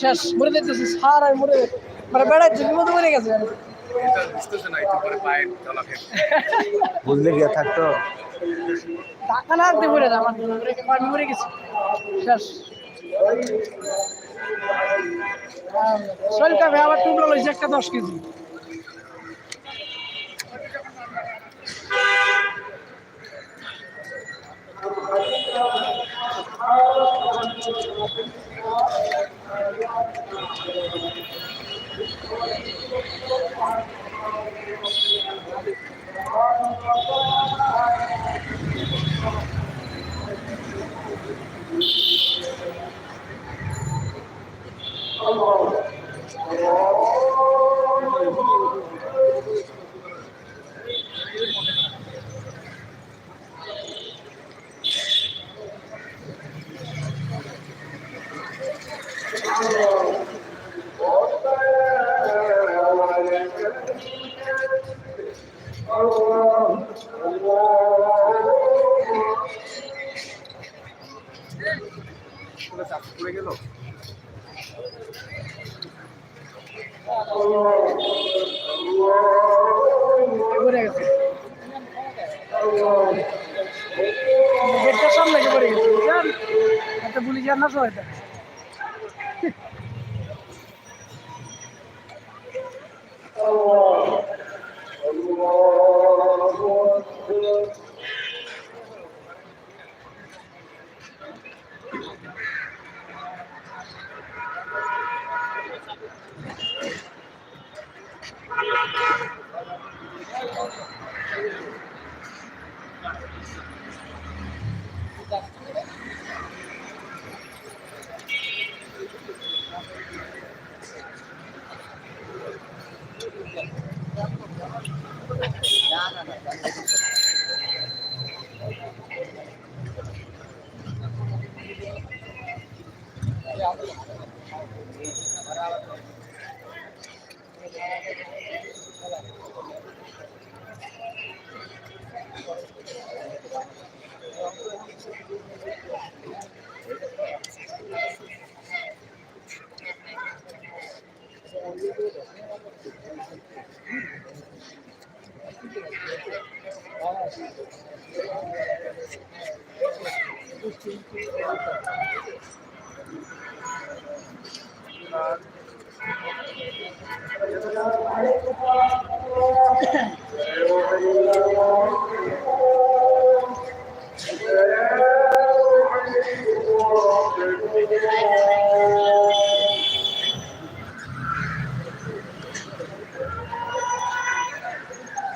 শেষ মরে যেতেছে সার আর মরে মানে বেড়াচ্ছে মতো মরে গেছে। বুঝলে গিয়ে থাকতো? টাকা না দিয়ে মরে আমার মরে আমি মরে গেছি। শেষ। শরীরটা ভাই আবার টুকরো লইছে একটা দশ কেজি। Gracias. পড়ে গেছে। গেটটার সামনে পড়ে গেছে বুঝছেন একটা সহায়তা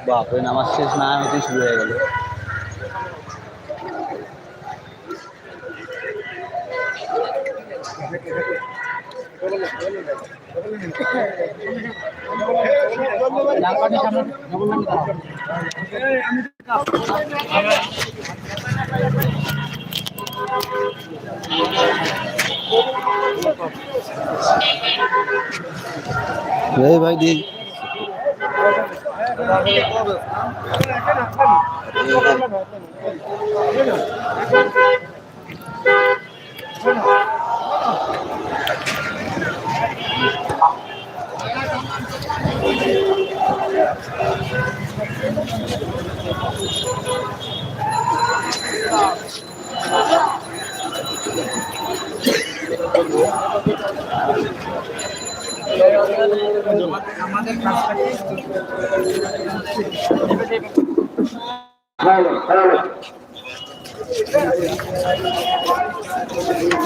বাপরে নামাজ শেষ না হতে শুরু হয়ে গেল। এই ভাই Thank you.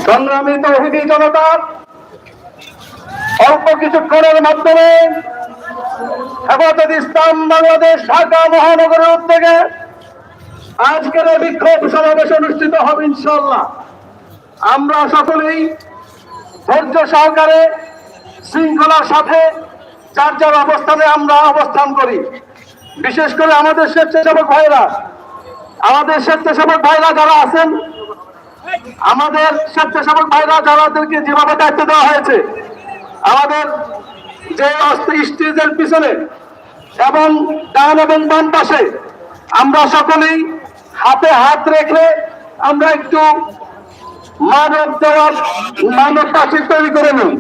সংগ্রামী তৌহিদি জনতা, অল্প কিছুক্ষণের মাধ্যমে হেফাজত ইসলাম বাংলাদেশ ঢাকা মহানগরের উদ্যোগে আজকের বিক্ষোভ সমাবেশ অনুষ্ঠিত হবে ইনশাল্লাহ আমরা সকলেই ধৈর্য সহকারে শৃঙ্খলার সাথে যার যার অবস্থানে আমরা অবস্থান করি। বিশেষ করে আমাদের স্বেচ্ছাসেবক ভাইরা। আমাদের স্বেচ্ছাসেবক ভাইরা যারা আছেন, আমাদের স্বেচ্ছাসেবক ভাইরা যারাদেরকে যেভাবে দায়িত্ব দেওয়া হয়েছে, আমাদের যে স্টেজের পিছনে এবং ডান এবং বাম পাশে আমরা সকলেই হাতে হাত রেখে আমরা একটু মানব দেওয়ার মানব প্রাচীর তৈরি করে নিই।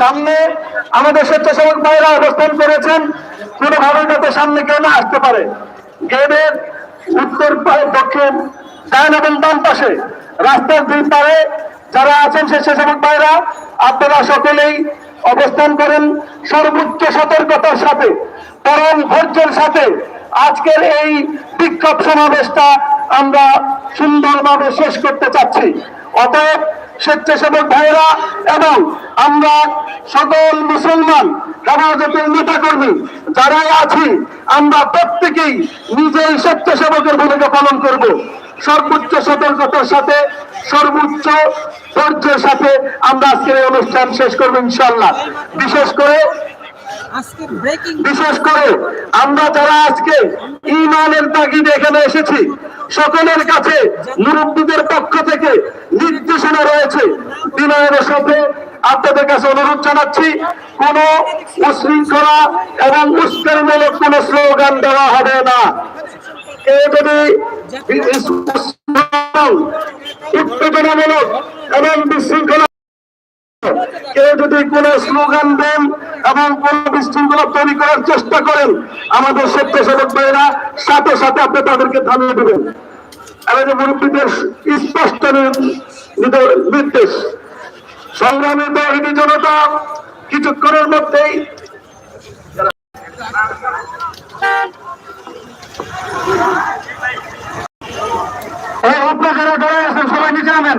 সামনে আমাদের স্বেচ্ছাসেবক ভাইরা অবস্থান করেছেন। কোনোভাবে যাতে সামনে কেউ না আসতে পারে। গেটের উত্তর দক্ষিণ ডান এবং বাম পাশে রাস্তার দুই পারে যারা আছেন স্বেচ্ছাসেবক ভাইরা, আপনারা সকলেই অবস্থান করেন সর্বোচ্চ সতর্কতার সাথে, পরম ধৈর্যের সাথে। আজকের এই বিক্ষোভ সমাবেশটা আমরা সুন্দরভাবে শেষ করতে চাচ্ছি। অতএব স্বেচ্ছাসেবক ভাইরা এবং আমরা সকল মুসলমান হেফাজতের নেতা কর্মী যারাই আছি, আমরা প্রত্যেকেই নিজেই স্বেচ্ছাসেবকের ভূমিকা পালন করব। সর্বোচ্চ সতর্কতার সাথে, সর্বোচ্চ ধৈর্যের সাথে আমরা আজকের অনুষ্ঠান শেষ করব ইনশাল্লাহ বিশেষ করে বিশেষ করে আমরা যারা আজকে ইমানের তাগিদে এখানে এসেছি, সকলের কাছে মুরব্বীদের পক্ষ থেকে নির্দেশনা রয়েছে। বিনয়ের সাথে আপনাদের কাছে অনুরোধ জানাচ্ছি, কোন উশৃঙ্খলা এবং উস্কানিমূলক কোন স্লোগান দেওয়া হবে না। কেউ যদি উত্তেজনামূলক এবং বিশৃঙ্খলা কেউ যদি কোন স্লোগান দেন এবং কোন বিশৃঙ্খলা তৈরি করার চেষ্টা করেন, আমাদের স্বেচ্ছাসেবক ভাইরা সাথে সাথে আপনি তাদেরকে থামিয়ে দেবেন। আমাদের মুরব্বীদের স্পষ্ট নির্দেশ সংগ্রামী তহিনী জনতা, কিছুক্ষণের মধ্যেই এই উপরে যারা দাঁড়ায় আছেন সবাই নিচে নামেন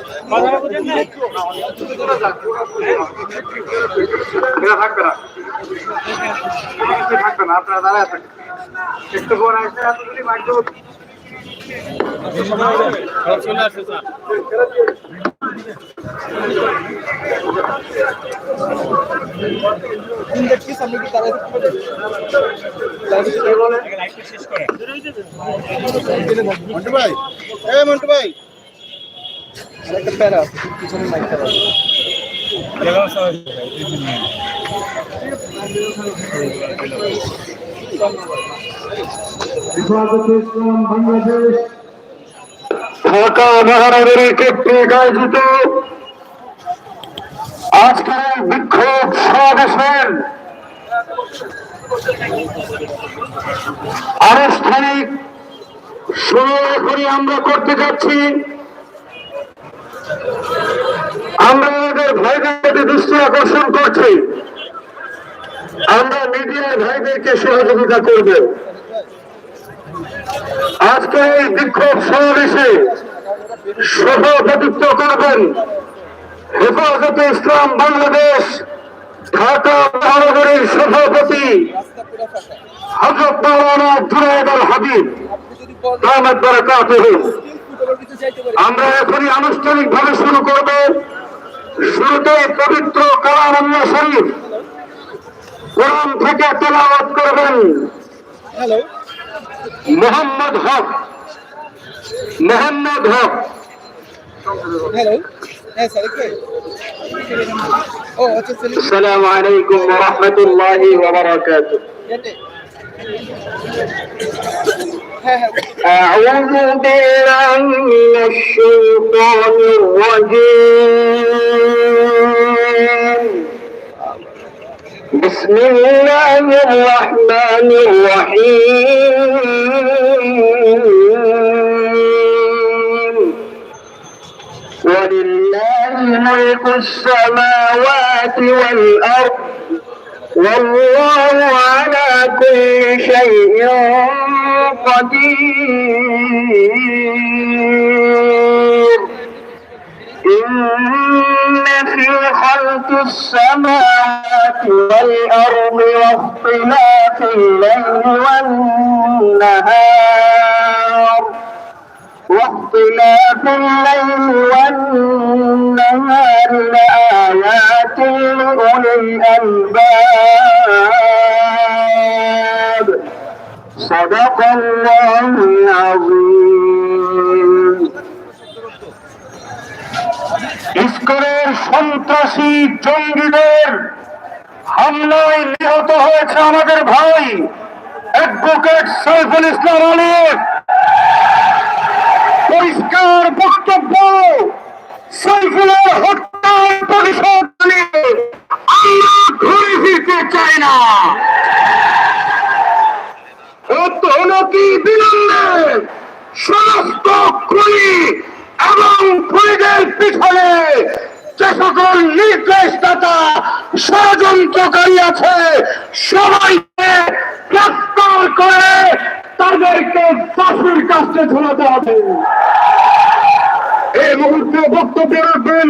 থাকবে না থাকবে না আপনারা মন্টু ভাই এ মন্টু ভাই একটা প্যারা পিছনে মাইকটা আজকের বিক্ষোভ আনুষ্ঠানিক শুরু এখনই আমরা করতে যাচ্ছি। আমরা আমাদের ভাইদের প্রতি দৃষ্টি আকর্ষণ করছি। আমরা মিডিয়ার ভাইদেরকে সহযোগিতা করব। আজকে এই বিক্ষোভ সমাবেশে সভাপতিত্ব করবেন হেফাজতে ইসলাম বাংলাদেশ, ঢাকা মহানগরীর সভাপতি হজরত মাওলানা জুনায়দ হাবিব। রহমত বারাকাতুহু আমরা এখনই আনুষ্ঠানিক ভাবে শুরু করব শুরুতে পবিত্র কালামান্না শরীফ কোরআন থেকে তেলাওয়াত করবেন হ্যালো মোহাম্মদ হক মোহাম্মদ হক হ্যালো হ্যাঁ সাদিক ভাই ও আচ্ছা সেলিম السلام عليكم ورحمة الله وبركاته কেটে হ্যাঁ হ্যাঁ أعوذ بالله من الشيطان الرجيم. بسم الله الرحمن الرحيم. ولله ملك السماوات والأرض. والله على كل شيء قدير. إن في خلق السماوات والأرض واختلاف الليل والنهار. واختلاف الليل والنهار لآيات لأولي الألباب صدق الله العظيم ইস্কনের সন্ত্রাসী জঙ্গিদের হামলায় নিহত হয়েছে আমাদের ভাই অ্যাডভোকেট সৈফুল ইসলাম আলিফ পরিষ্কার বক্তব্য সাইফুলের হত্যার চাই না। অতি বিলম্বে সমস্ত খুনি এবং খুনিদের পিছনে যে সকল নির্দেশদাতা ষড়যন্ত্রকারী আছে, সবাইকে গ্রেফতার করে তাদেরকে ফাঁসির কাছে ঝুলাতে হবে। এই মুহূর্তে বক্তব্য রাখবেন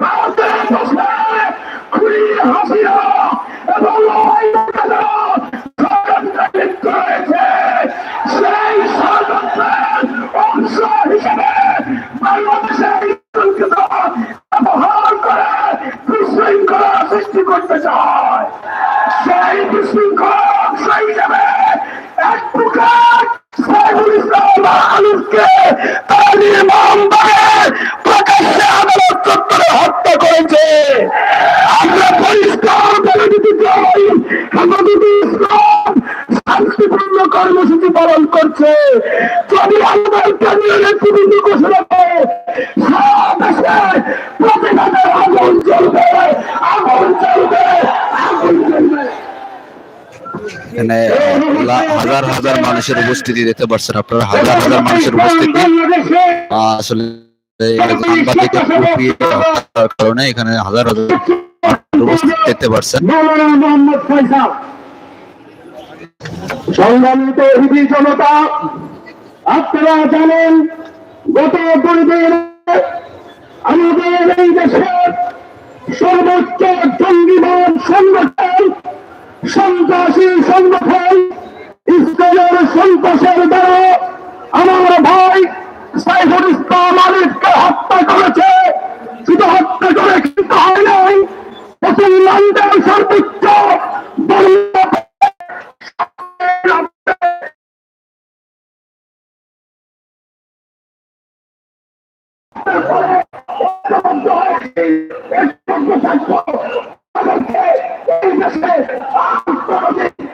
ভারতের বসে খুলি হাসিয়া এবং রয়েছে সেই ষড়যন্ত্রের অংশ হিসেবে বাংলাদেশের ব্যবহার করে বিশৃঙ্খলা নির্মমভাবে প্রকাশ্যে আদালত চত্বরে হত্যা করেছে আমরা পরিষ্কার বলে দিতে চাই হেফাজতে ইসলাম শান্তিপূর্ণ কর্মসূচি পালন করছে। যদি ঘোষণা করে। সারা দেশে প্রতিবাদের আগুন চলবে আগুন চলবে আগুন চলবে এখানে হাজার হাজার মানুষের উপস্থিতি দেখতে পাচ্ছেন আপনারা। হাজার হাজার মানুষের উপস্থিতি। আসলে কারণে এখানে হাজার হাজার উপস্থিতি দেখতে পাচ্ছেন। সংগ্রামিত হিবি জনতা, আপনারা জানেন, গত দুই দিন আমাদের এই দেশের সর্বোচ্চ জঙ্গিবাদ সংগঠন, সন্ত্রাসী সংগঠন, ইসলামের সন্ত্রাসের দ্বারা আমার ভাই সাইফুল ইসলাম আলিফকে হত্যা করেছে। শুধু হত্যা করে কিন্তু হয় নাই মুসলমানদের সর্বোচ্চ বর্ণ সম্মানীয় সাথে বন্ধুগণ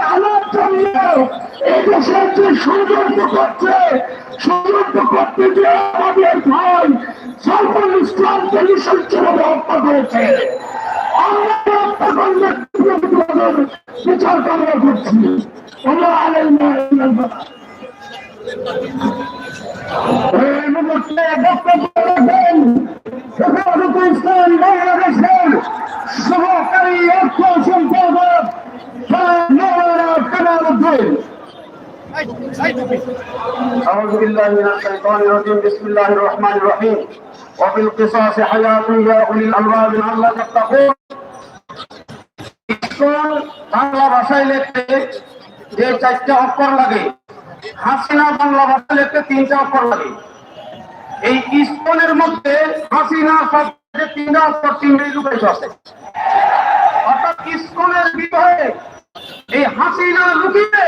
এই যে ষড়যন্ত্র করছে ষড়যন্ত্র করতে যে আমাদের ভাই সালমান ইসলামকে নৃশংসভাবে হত্যা করেছে আমরা হত্যাকাণ্ডের বিচার কামনা করছি আমরা আলেন এই মুহূর্তে বক্তব্য بالله من الشيطان الرجيم بسم الله الرحمن الرحيم وفي القصاص حياة يا أولي الألباب لعلكم تتقون স্কুল বাংলা ভাষায় লিখতে যে চারটে অক্ষর লাগে হাসিনা বাংলা ভাষায় লিখতে তিনটা অক্ষর লাগে এই স্কুলের মধ্যে হাসিনা শব্দের তিনটা অক্ষর তিনটে লুকাইতে আছে অর্থাৎ স্কুলের ভিতরে এই হাসিনা লুকিয়ে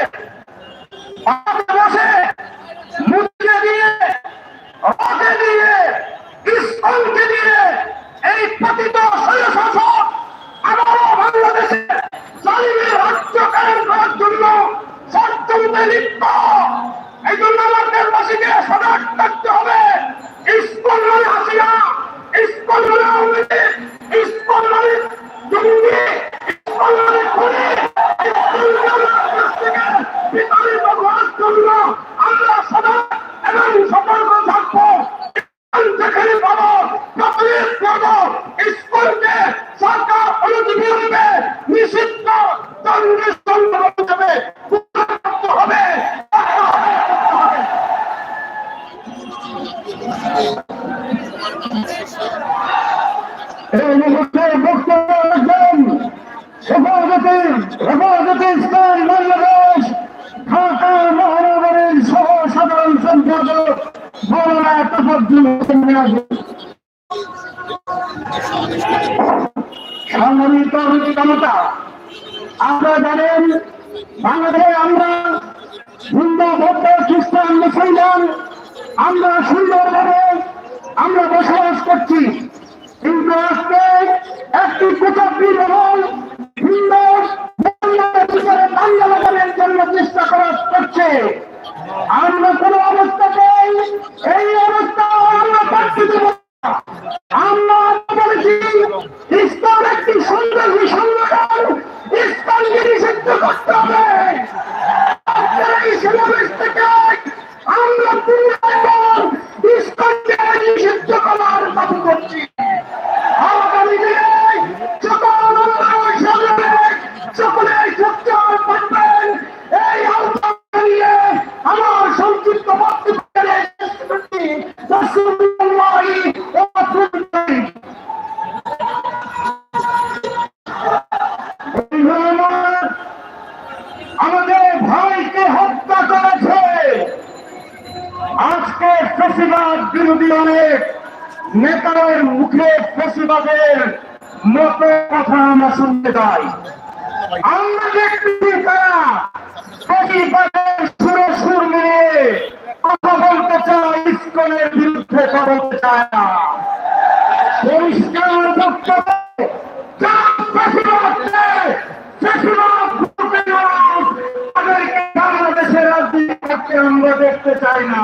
আমরা দেখতেছি তারা ফেসিবাদের সুরে সুর মিলিয়ে কথা বলতে চায়, ইস্কনের বিরুদ্ধে কথা বলতে চায় না। পরিষ্কার বক্তব্য আমরা দেখতে চাই না।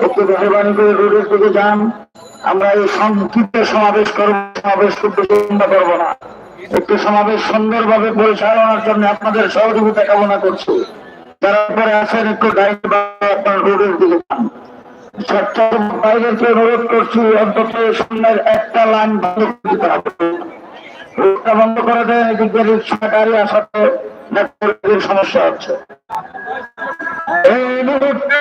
একটু আমরা এই সংক্ষিপ্ত সমাবেশ করব সমাবেশ বেশি লম্বা করব না একটু সমাবেশ সুন্দরভাবে পরিচালনার জন্য আপনাদের সহযোগিতা কামনা করছি যারা উপরে আছেন একটু দায়িত্ব আপনার রোডের দিকে যান বাইরেকে অনুরোধ করছি, অন্তত সামনের একটা লাইন বন্ধ করে দিতে হবে। রোডটা বন্ধ করে দেয় এদিকে আসাতে সমস্যা হচ্ছে। এই মুহূর্তে